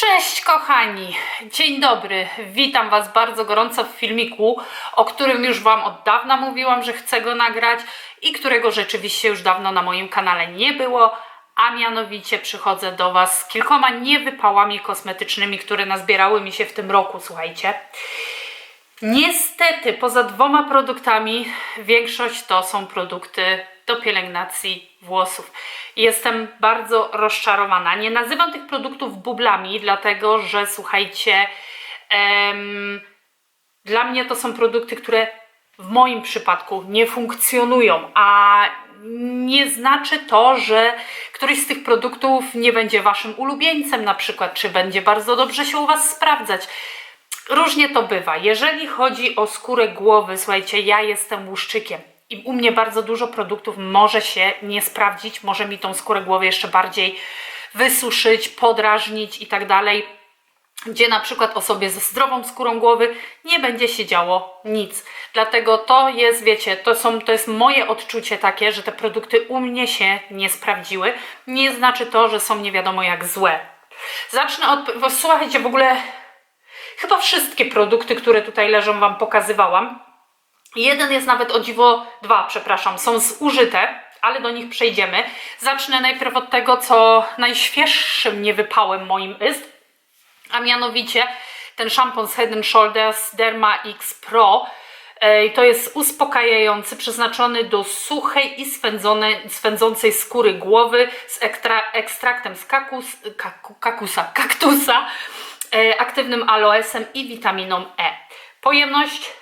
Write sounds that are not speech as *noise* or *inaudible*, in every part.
Cześć kochani, dzień dobry, witam Was bardzo gorąco w filmiku, o którym już Wam od dawna mówiłam, że chcę go nagrać i którego rzeczywiście już dawno na moim kanale nie było, a mianowicie przychodzę do Was z kilkoma niewypałami kosmetycznymi, które nazbierały mi się w tym roku, słuchajcie. Niestety, poza dwoma produktami, większość to są produkty do pielęgnacji włosów. Jestem bardzo rozczarowana. Nie nazywam tych produktów bublami, dlatego że słuchajcie, em, dla mnie to są produkty, które w moim przypadku nie funkcjonują, a nie znaczy to, że któryś z tych produktów nie będzie waszym ulubieńcem na przykład, czy będzie bardzo dobrze się u was sprawdzać. Różnie to bywa. Jeżeli chodzi o skórę głowy, słuchajcie, ja jestem łuszczykiem i u mnie bardzo dużo produktów może się nie sprawdzić, może mi tą skórę głowy jeszcze bardziej wysuszyć, podrażnić i tak dalej. Gdzie na przykład osobie ze zdrową skórą głowy nie będzie się działo nic. Dlatego to jest, wiecie, to, są, to jest moje odczucie takie, że te produkty u mnie się nie sprawdziły. Nie znaczy to, że są nie wiadomo jak złe. Zacznę od. Słuchajcie, w ogóle Chyba wszystkie produkty, które tutaj leżą, Wam pokazywałam. Jeden jest nawet o dziwo, dwa, przepraszam, są zużyte, ale do nich przejdziemy. Zacznę najpierw od tego, co najświeższym niewypałem moim jest, a mianowicie ten szampon z Head Shoulders Derma X Pro. To jest uspokajający, przeznaczony do suchej i swędzącej skóry głowy z ekstra, ekstraktem z kakus, kaku, kakusa, kaktusa e, aktywnym aloesem i witaminą E. Pojemność,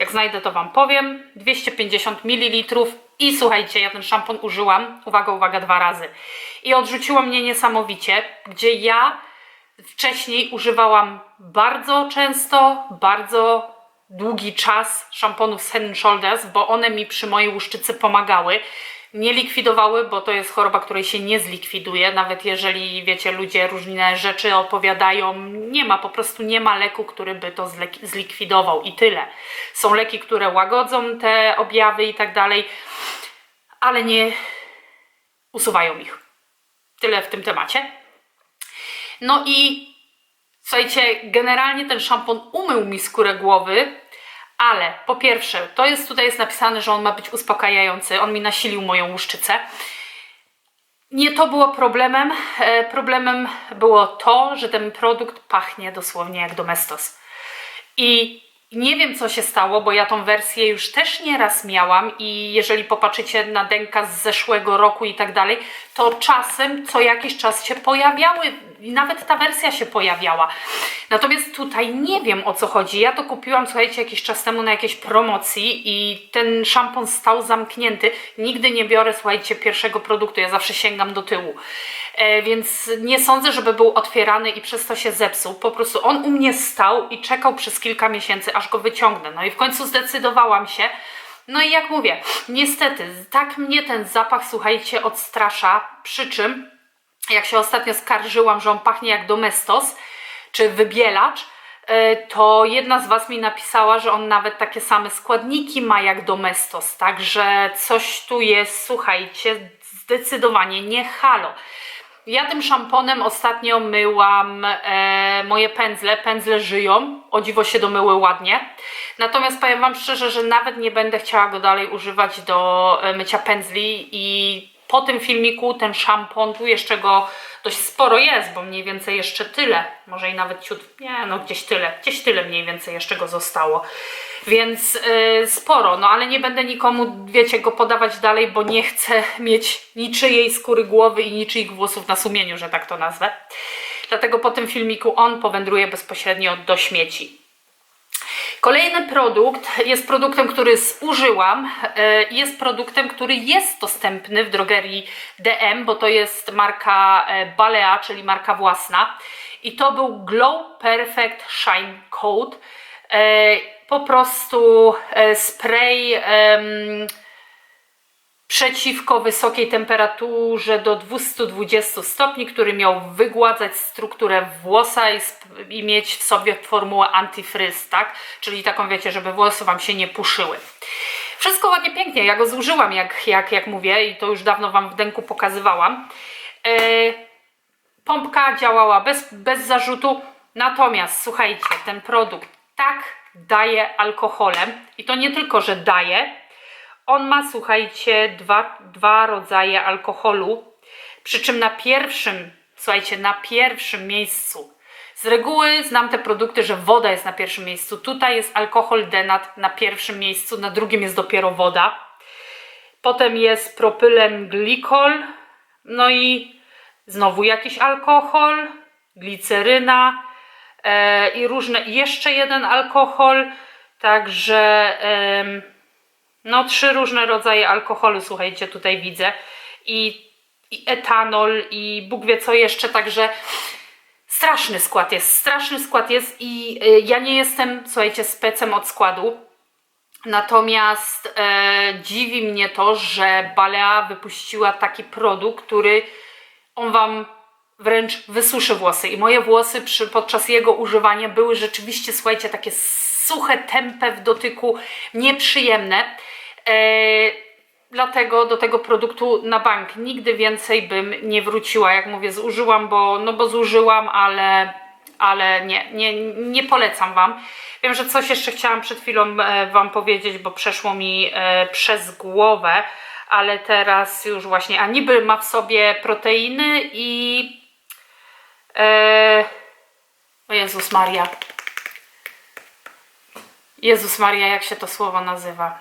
jak znajdę to Wam powiem, 250 ml i słuchajcie, ja ten szampon użyłam, uwaga, uwaga, dwa razy. I odrzuciło mnie niesamowicie, gdzie ja wcześniej używałam bardzo często, bardzo długi czas szamponów z Head Shoulders, bo one mi przy mojej łuszczycy pomagały nie likwidowały, bo to jest choroba, której się nie zlikwiduje, nawet jeżeli, wiecie, ludzie różne rzeczy opowiadają, nie ma, po prostu nie ma leku, który by to zlikwidował i tyle. Są leki, które łagodzą te objawy i tak dalej, ale nie usuwają ich. Tyle w tym temacie. No i słuchajcie, generalnie ten szampon umył mi skórę głowy, ale po pierwsze, to jest tutaj jest napisane, że on ma być uspokajający. On mi nasilił moją łuszczycę. Nie to było problemem. E, Problemem było to, że ten produkt pachnie dosłownie jak domestos. I nie wiem, co się stało, bo ja tą wersję już też nieraz miałam i jeżeli popatrzycie na denka z zeszłego roku i tak dalej, to czasem co jakiś czas się pojawiały, i nawet ta wersja się pojawiała. Natomiast tutaj nie wiem o co chodzi. Ja to kupiłam, słuchajcie, jakiś czas temu na jakiejś promocji i ten szampon stał zamknięty. Nigdy nie biorę, słuchajcie, pierwszego produktu, ja zawsze sięgam do tyłu. E, więc nie sądzę, żeby był otwierany i przez to się zepsuł. Po prostu on u mnie stał i czekał przez kilka miesięcy, aż go wyciągnę. No i w końcu zdecydowałam się. No i jak mówię, niestety, tak mnie ten zapach, słuchajcie, odstrasza. Przy czym, jak się ostatnio skarżyłam, że on pachnie jak domestos, czy wybielacz, e, to jedna z Was mi napisała, że on nawet takie same składniki ma jak domestos. Także coś tu jest, słuchajcie, zdecydowanie nie halo. Ja tym szamponem ostatnio myłam e, moje pędzle. Pędzle żyją, o dziwo się domyły ładnie. Natomiast powiem Wam szczerze, że nawet nie będę chciała go dalej używać do e, mycia pędzli i po tym filmiku ten szampon, tu jeszcze go dość sporo jest, bo mniej więcej jeszcze tyle, może i nawet ciut, nie no gdzieś tyle, gdzieś tyle mniej więcej jeszcze go zostało. Więc yy, sporo, no ale nie będę nikomu, wiecie, go podawać dalej, bo nie chcę mieć niczyjej skóry głowy i niczyich włosów na sumieniu, że tak to nazwę. Dlatego po tym filmiku on powędruje bezpośrednio do śmieci. Kolejny produkt jest produktem, który zużyłam. e, Jest produktem, który jest dostępny w drogerii DM, bo to jest marka e, Balea, czyli marka własna. I to był Glow Perfect Shine Coat. E, Po prostu spray przeciwko wysokiej temperaturze do 220 stopni, który miał wygładzać strukturę włosa i, i mieć w sobie formułę antifryz, tak? Czyli taką wiecie, żeby włosy Wam się nie puszyły. Wszystko ładnie, pięknie. Ja go zużyłam, jak, jak, jak mówię, i to już dawno Wam w denku pokazywałam. E, Pompka działała bez, bez zarzutu, natomiast słuchajcie, ten produkt tak daje alkoholem i to nie tylko, że daje, on ma, słuchajcie, dwa, dwa rodzaje alkoholu, przy czym na pierwszym, słuchajcie, na pierwszym miejscu. Z reguły znam te produkty, że woda jest na pierwszym miejscu. Tutaj jest alkohol denat na pierwszym miejscu, na drugim jest dopiero woda. Potem jest propylen glikol, no i znowu jakiś alkohol, gliceryna e, i różne, jeszcze jeden alkohol, także em, no trzy różne rodzaje alkoholu, słuchajcie, tutaj widzę i, i etanol i Bóg wie co jeszcze, także straszny skład jest, straszny skład jest i y, ja nie jestem, słuchajcie, specem od składu, Natomiast e, dziwi mnie to, że Balea wypuściła taki produkt, który on Wam wręcz wysuszy włosy. I moje włosy przy, podczas jego używania były rzeczywiście, słuchajcie, takie suche, tępe w dotyku, nieprzyjemne. E, dlatego do tego produktu na bank nigdy więcej bym nie wróciła. Jak mówię, zużyłam, bo, no bo zużyłam, ale, ale nie, nie, nie polecam Wam. Wiem, że coś jeszcze chciałam przed chwilą e, Wam powiedzieć, bo przeszło mi e, przez głowę, ale teraz już właśnie, a niby ma w sobie proteiny i... E, o Jezus Maria. Jezus Maria, jak się to słowo nazywa?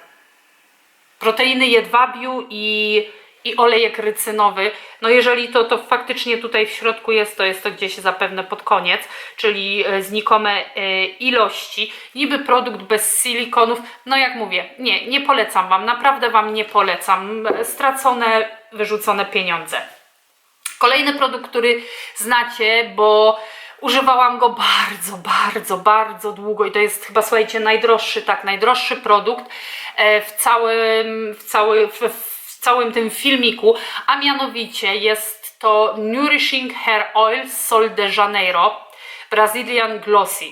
Proteiny jedwabiu i, i olejek rycynowy. No jeżeli to, to faktycznie tutaj w środku jest, to jest to gdzieś zapewne pod koniec, czyli e, znikome e, ilości. Niby produkt bez silikonów. No jak mówię, nie, nie polecam Wam, naprawdę Wam nie polecam. Stracone, wyrzucone pieniądze. Kolejny produkt, który znacie, bo używałam go bardzo, bardzo, bardzo długo i to jest chyba, słuchajcie, najdroższy, tak, najdroższy produkt e, w całym, w, cały, w, w całym tym filmiku, a mianowicie jest to Nourishing Hair Oil Sol de Janeiro Brazilian Glossy.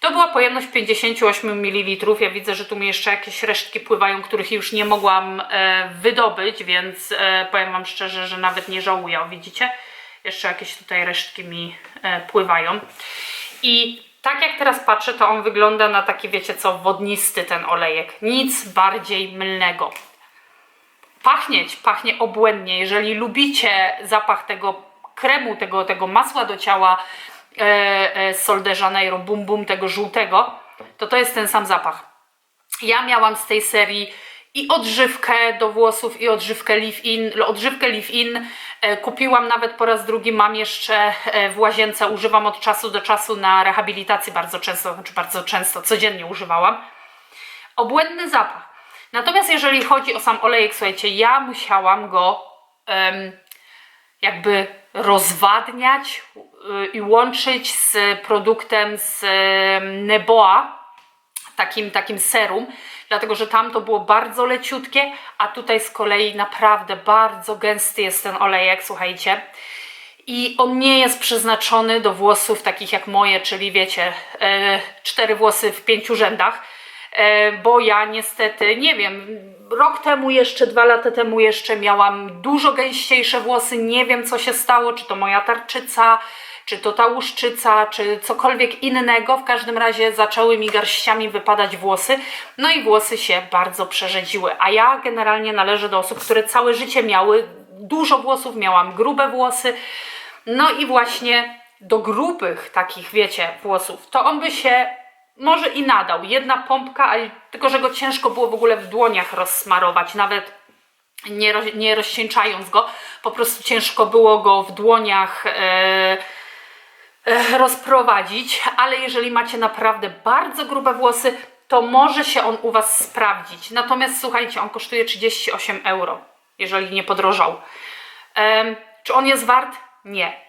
To była pojemność 58 ml. Ja widzę, że tu mi jeszcze jakieś resztki pływają, których już nie mogłam e, wydobyć, więc e, powiem Wam szczerze, że nawet nie żałuję. O, widzicie? Jeszcze jakieś tutaj resztki mi e, pływają. I tak jak teraz patrzę, to on wygląda na taki, wiecie co, wodnisty ten olejek. Nic bardziej mylnego. Pachnieć, pachnie obłędnie. Jeżeli lubicie zapach tego kremu, tego, tego masła do ciała, e, e, Sol de Janeiro, bum bum tego żółtego, to to jest ten sam zapach. Ja miałam z tej serii i odżywkę do włosów, i odżywkę leave-in. Odżywkę leave-in e, kupiłam nawet po raz drugi, mam jeszcze e, w łazience, używam od czasu do czasu na rehabilitacji bardzo często, znaczy bardzo często, codziennie używałam. Obłędny zapach. Natomiast jeżeli chodzi o sam olejek, słuchajcie, ja musiałam go jakby rozwadniać y, i łączyć z produktem z Neboa, takim, takim serum, dlatego że tam to było bardzo leciutkie, a tutaj z kolei naprawdę bardzo gęsty jest ten olejek, słuchajcie. I on nie jest przeznaczony do włosów takich jak moje, czyli wiecie, e, cztery włosy w pięciu rzędach, e, bo ja niestety, nie wiem, rok temu jeszcze, dwa lata temu jeszcze miałam dużo gęściejsze włosy, nie wiem co się stało, czy to moja tarczyca, czy to ta łuszczyca, czy cokolwiek innego. W każdym razie zaczęły mi garściami wypadać włosy, no i włosy się bardzo przerzedziły. A ja generalnie należę do osób, które całe życie miały dużo włosów, miałam grube włosy. No i właśnie do grubych takich, wiecie, włosów, to on by się może i nadał. Jedna pompka, tylko że go ciężko było w ogóle w dłoniach rozsmarować, nawet nie, roz, nie rozcieńczając go. Po prostu ciężko było go w dłoniach. E, rozprowadzić, ale jeżeli macie naprawdę bardzo grube włosy, to może się on u Was sprawdzić. Natomiast słuchajcie, on kosztuje 38 euro, jeżeli nie podrożał. Em, czy on jest wart? Nie.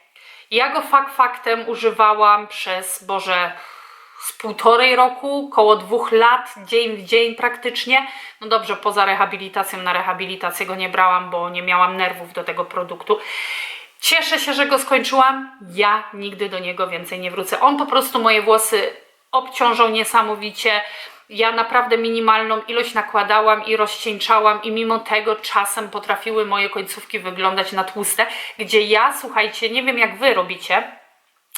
Ja go fakt faktem używałam przez, Boże, z półtorej roku, koło dwóch lat, dzień w dzień praktycznie. No dobrze, poza rehabilitacją, na rehabilitację go nie brałam, bo nie miałam nerwów do tego produktu. Cieszę się, że go skończyłam. Ja nigdy do niego więcej nie wrócę. On po prostu moje włosy obciążą niesamowicie. Ja naprawdę minimalną ilość nakładałam i rozcieńczałam i mimo tego czasem potrafiły moje końcówki wyglądać na tłuste, gdzie ja, słuchajcie, nie wiem jak wy robicie,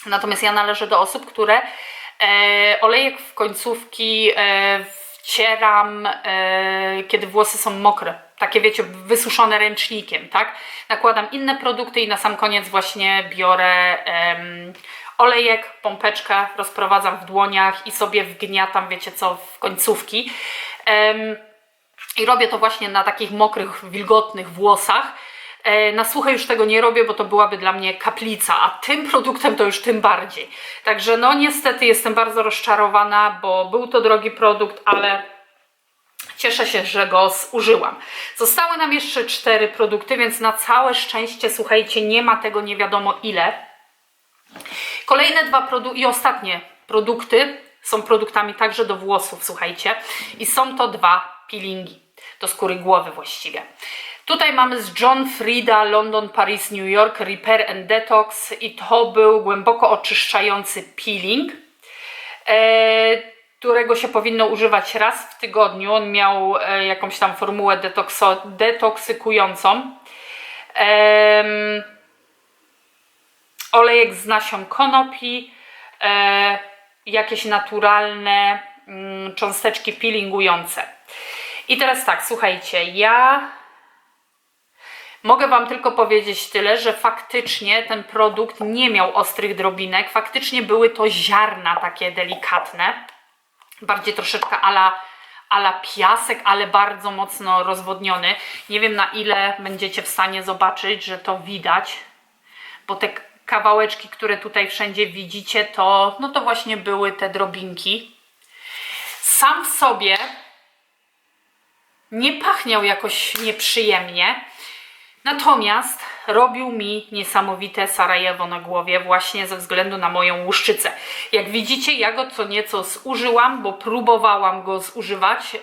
natomiast ja należę do osób, które e, olejek w końcówki e, wcieram, e, kiedy włosy są mokre. Takie wiecie, wysuszone ręcznikiem, tak? Nakładam inne produkty i na sam koniec właśnie biorę olejek, pompeczkę, rozprowadzam w dłoniach i sobie wgniatam, wiecie co, w końcówki. I robię to właśnie na takich mokrych, wilgotnych włosach. E, Na suche już tego nie robię, bo to byłaby dla mnie kaplica, a tym *laughs* produktem to już tym bardziej. Także no niestety jestem bardzo rozczarowana, bo był to drogi produkt, ale cieszę się, że go zużyłam. Zostały nam jeszcze cztery produkty, więc na całe szczęście, słuchajcie, nie ma tego nie wiadomo ile. Kolejne dwa produkty i ostatnie produkty są produktami także do włosów, słuchajcie. I są to dwa peelingi, do skóry głowy właściwie. Tutaj mamy z John Frieda London, Paris, New York Repair and Detox i to był głęboko oczyszczający peeling, e, którego się powinno używać raz w tygodniu. On miał e, jakąś tam formułę detokso, detoksykującą. Olejek z nasion konopi, e, jakieś naturalne mm, cząsteczki peelingujące. I teraz tak, słuchajcie, ja mogę Wam tylko powiedzieć tyle, że faktycznie ten produkt nie miał ostrych drobinek, faktycznie były to ziarna takie delikatne, bardziej troszeczkę ala, ala piasek, ale bardzo mocno rozwodniony. Nie wiem na ile będziecie w stanie zobaczyć, że to widać, bo te kawałeczki, które tutaj wszędzie widzicie, to, no to właśnie były te drobinki. Sam w sobie nie pachniał jakoś nieprzyjemnie, natomiast robił mi niesamowite Sarajewo na głowie właśnie ze względu na moją łuszczycę. Jak widzicie, ja go co nieco zużyłam, bo próbowałam go zużywać,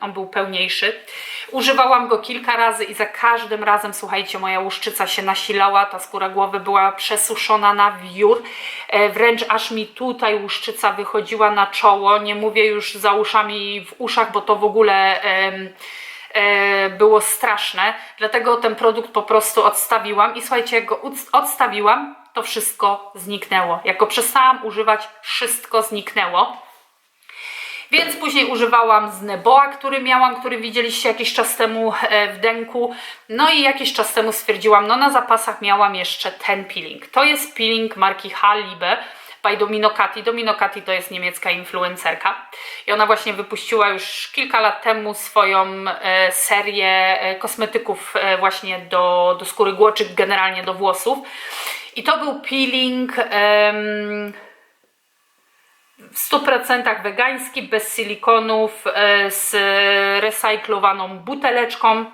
on był pełniejszy. Używałam go kilka razy i za każdym razem, słuchajcie, moja łuszczyca się nasilała, ta skóra głowy była przesuszona na wiór, e, wręcz aż mi tutaj łuszczyca wychodziła na czoło, nie mówię już za uszami w uszach, bo to w ogóle... e, było straszne, dlatego ten produkt po prostu odstawiłam i słuchajcie, jak go odstawiłam, to wszystko zniknęło. Jak go przestałam używać, wszystko zniknęło. Więc później używałam z Neboa, który miałam, który widzieliście jakiś czas temu e, w denku. No i jakiś czas temu stwierdziłam, no na zapasach miałam jeszcze ten peeling. To jest peeling marki Halibe by Domino Kati. Domino to jest niemiecka influencerka i ona właśnie wypuściła już kilka lat temu swoją e, serię e, kosmetyków e, właśnie do, do skóry głowy, czy generalnie do włosów. I to był peeling w 100% wegański, bez silikonów, z recyklowaną buteleczką.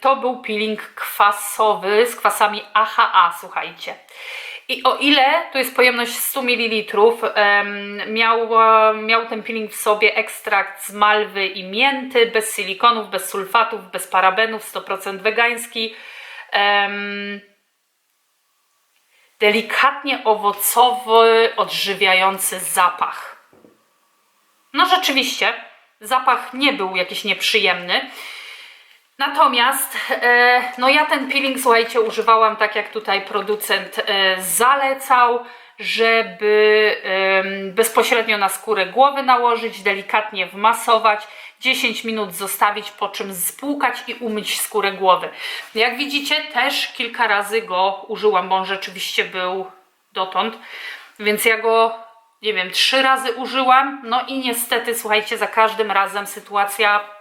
To był peeling kwasowy z kwasami AHA, słuchajcie. I o ile to jest pojemność 100 ml, miał, e, miał ten peeling w sobie ekstrakt z malwy i mięty, bez silikonów, bez sulfatów, bez parabenów, 100% wegański. Delikatnie owocowy, odżywiający zapach. No rzeczywiście, zapach nie był jakiś nieprzyjemny. Natomiast, e, no ja ten peeling, słuchajcie, używałam tak jak tutaj producent e, zalecał, żeby bezpośrednio na skórę głowy nałożyć, delikatnie wmasować, 10 minut zostawić, po czym spłukać i umyć skórę głowy. Jak widzicie, też kilka razy go użyłam, bo on rzeczywiście był dotąd, więc ja go, nie wiem, trzy razy użyłam, no i niestety, słuchajcie, za każdym razem sytuacja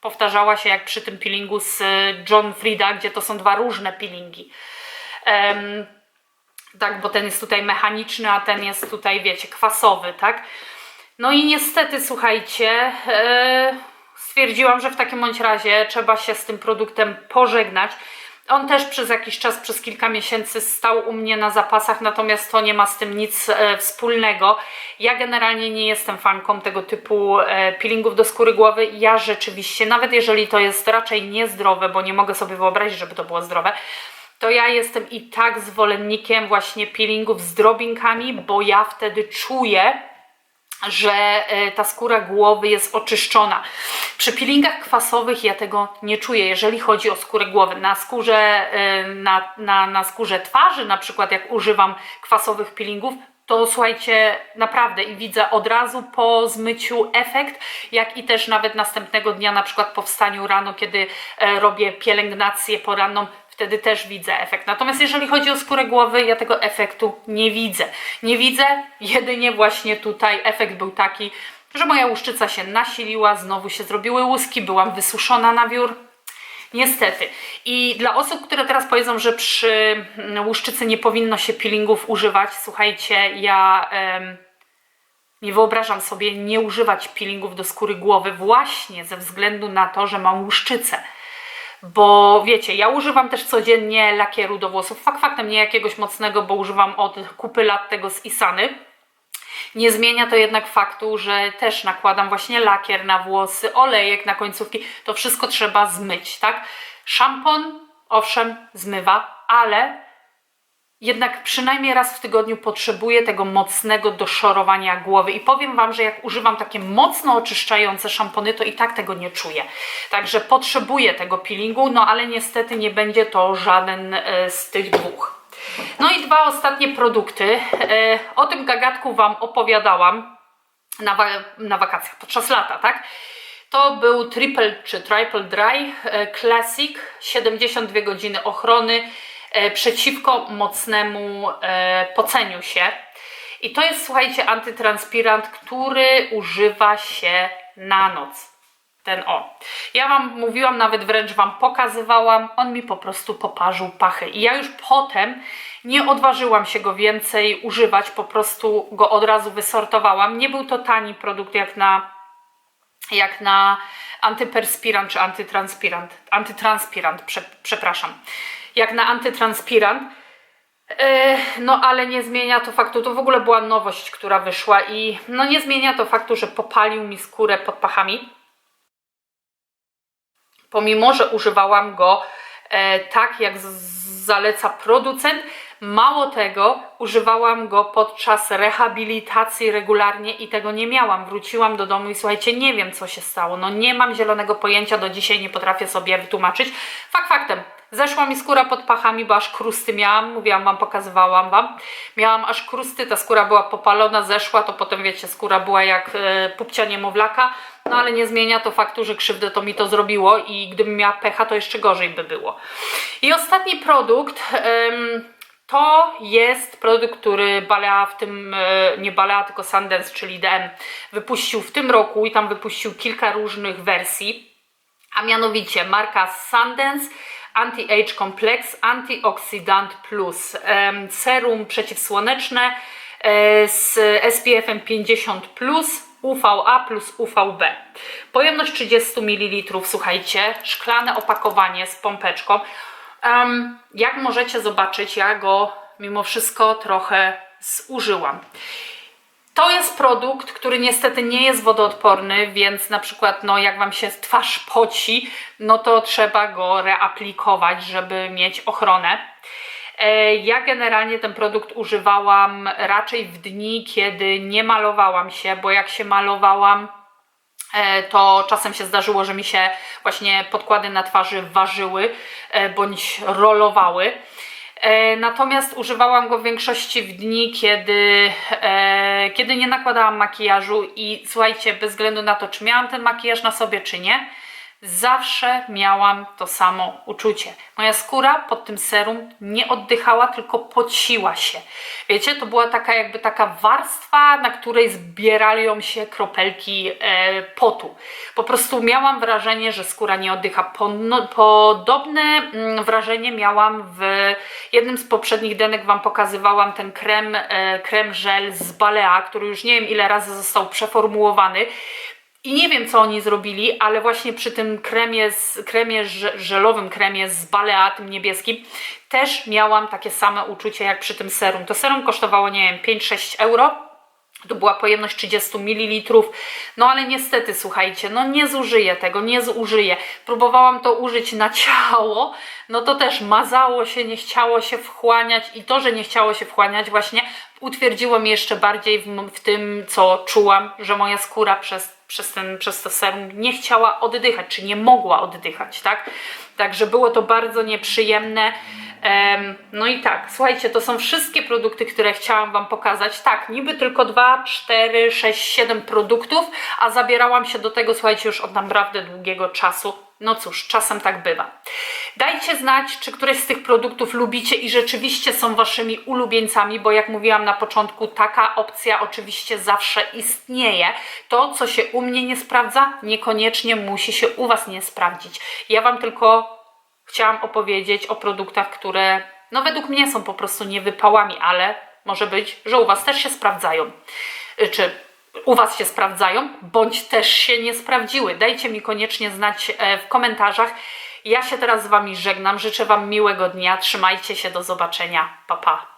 powtarzała się jak przy tym peelingu z y, John Frieda, gdzie to są dwa różne peelingi. Em, tak, bo ten jest tutaj mechaniczny, a ten jest tutaj, wiecie, kwasowy, tak? No i niestety, słuchajcie, e, stwierdziłam, że w takim bądź razie trzeba się z tym produktem pożegnać. On też przez jakiś czas, przez kilka miesięcy stał u mnie na zapasach, natomiast to nie ma z tym nic e, wspólnego. Ja generalnie nie jestem fanką tego typu e, peelingów do skóry głowy. Ja rzeczywiście, nawet jeżeli to jest raczej niezdrowe, bo nie mogę sobie wyobrazić, żeby to było zdrowe, to ja jestem i tak zwolennikiem właśnie peelingów z drobinkami, bo ja wtedy czuję, że e, ta skóra głowy jest oczyszczona. Przy peelingach kwasowych ja tego nie czuję, jeżeli chodzi o skórę głowy. Na skórze, e, na, na, na skórze twarzy, na przykład jak używam kwasowych peelingów, to słuchajcie, naprawdę i widzę od razu po zmyciu efekt, jak i też nawet następnego dnia, na przykład po wstaniu rano, kiedy e, robię pielęgnację poranną, wtedy też widzę efekt. Natomiast jeżeli chodzi o skórę głowy, ja tego efektu nie widzę. Nie widzę, jedynie właśnie tutaj efekt był taki, że moja łuszczyca się nasiliła, znowu się zrobiły łuski, byłam wysuszona na wiór. Niestety. I dla osób, które teraz powiedzą, że przy łuszczycy nie powinno się peelingów używać, słuchajcie, ja em, nie wyobrażam sobie nie używać peelingów do skóry głowy właśnie ze względu na to, że mam łuszczycę. Bo wiecie, ja używam też codziennie lakieru do włosów. Fakt faktem nie jakiegoś mocnego, bo używam od kupy lat tego z Isany. Nie zmienia to jednak faktu, że też nakładam właśnie lakier na włosy, olejek na końcówki. To wszystko trzeba zmyć, tak? Szampon, owszem, zmywa, ale jednak przynajmniej raz w tygodniu potrzebuję tego mocnego doszorowania głowy. I powiem Wam, że jak używam takie mocno oczyszczające szampony, to i tak tego nie czuję. Także potrzebuję tego peelingu, no ale niestety nie będzie to żaden e, z tych dwóch. No i dwa ostatnie produkty. E, o tym gagatku Wam opowiadałam na, wa na wakacjach, podczas lata, tak? To był Triple czy Triple Dry e, Classic, 72 godziny ochrony przeciwko mocnemu poceniu się. I to jest, słuchajcie, antytranspirant, który używa się na noc ten o. Ja Wam mówiłam, nawet wręcz Wam pokazywałam, on mi po prostu poparzył pachy. I ja już potem nie odważyłam się go więcej używać, po prostu go od razu wysortowałam. Nie był to tani produkt jak na, jak na antyperspirant czy antytranspirant. Antytranspirant, prze, przepraszam. Jak na antytranspirant. E, no, ale nie zmienia to faktu, to w ogóle była nowość, która wyszła i no nie zmienia to faktu, że popalił mi skórę pod pachami pomimo że używałam go e, tak, jak zaleca producent. Mało tego, używałam go podczas rehabilitacji regularnie i tego nie miałam. Wróciłam do domu i słuchajcie, nie wiem co się stało. No nie mam zielonego pojęcia, do dzisiaj nie potrafię sobie wytłumaczyć. Fakt faktem, Zeszła mi skóra pod pachami, bo aż krusty miałam, mówiłam wam, pokazywałam wam. Miałam aż krusty, ta skóra była popalona, zeszła, to potem wiecie, skóra była jak e, pupcia niemowlaka. No ale nie zmienia to faktu, że krzywdę to mi to zrobiło i gdybym miała pecha, to jeszcze gorzej by było. I ostatni produkt... Ym, to jest produkt, który Balea w tym, e, nie Balea, tylko Sundance, czyli DM, wypuścił w tym roku i tam wypuścił kilka różnych wersji, a mianowicie marka Sundance Anti-Age Complex Antioxydant Plus serum przeciwsłoneczne e, z SPF-em 50 UVA plus UVB. Pojemność 30 ml, słuchajcie, szklane opakowanie z pompeczką. Jak możecie zobaczyć, ja go mimo wszystko trochę zużyłam. To jest produkt, który niestety nie jest wodoodporny, więc na przykład no, jak Wam się twarz poci, no to trzeba go reaplikować, żeby mieć ochronę. E, ja generalnie ten produkt używałam raczej w dni, kiedy nie malowałam się, bo jak się malowałam, e, to czasem się zdarzyło, że mi się właśnie podkłady na twarzy ważyły e, bądź rolowały. E, natomiast używałam go w większości w dni, kiedy, e, kiedy nie nakładałam makijażu i słuchajcie, bez względu na to, czy miałam ten makijaż na sobie, czy nie, zawsze miałam to samo uczucie. Moja skóra pod tym serum nie oddychała, tylko pociła się. Wiecie, to była taka jakby taka warstwa, na której zbierają się kropelki e, potu. Po prostu miałam wrażenie, że skóra nie oddycha. Podobne mm, wrażenie miałam w jednym z poprzednich denek Wam pokazywałam ten krem, e, krem żel z Balea, który już nie wiem ile razy został przeformułowany. I nie wiem, co oni zrobili, ale właśnie przy tym kremie, z, kremie żelowym, kremie z Balea, tym niebieskim, też miałam takie same uczucie jak przy tym serum. To serum kosztowało, nie wiem, 5-6 euro. To była pojemność 30 ml. No ale niestety, słuchajcie, no nie zużyję tego, nie zużyję. Próbowałam to użyć na ciało, no to też mazało się, nie chciało się wchłaniać i to, że nie chciało się wchłaniać właśnie utwierdziło mnie jeszcze bardziej w, w tym, co czułam, że moja skóra przez, przez, ten, przez to serum nie chciała oddychać, czy nie mogła oddychać, tak? Także było to bardzo nieprzyjemne. No i tak, słuchajcie, to są wszystkie produkty, które chciałam Wam pokazać. Tak, niby tylko 2, 4, 6, 7 produktów, a zabierałam się do tego, słuchajcie, już od naprawdę długiego czasu. No cóż, czasem tak bywa. Dajcie znać, czy któreś z tych produktów lubicie i rzeczywiście są Waszymi ulubieńcami, bo jak mówiłam na początku, taka opcja oczywiście zawsze istnieje. To, co się u mnie nie sprawdza, niekoniecznie musi się u Was nie sprawdzić. Ja Wam tylko chciałam opowiedzieć o produktach, które no według mnie są po prostu niewypałami, ale może być, że u Was też się sprawdzają. Y, Czy u Was się sprawdzają, bądź też się nie sprawdziły. Dajcie mi koniecznie znać e, w komentarzach. Ja się teraz z Wami żegnam. Życzę Wam miłego dnia. Trzymajcie się. Do zobaczenia. Pa, pa.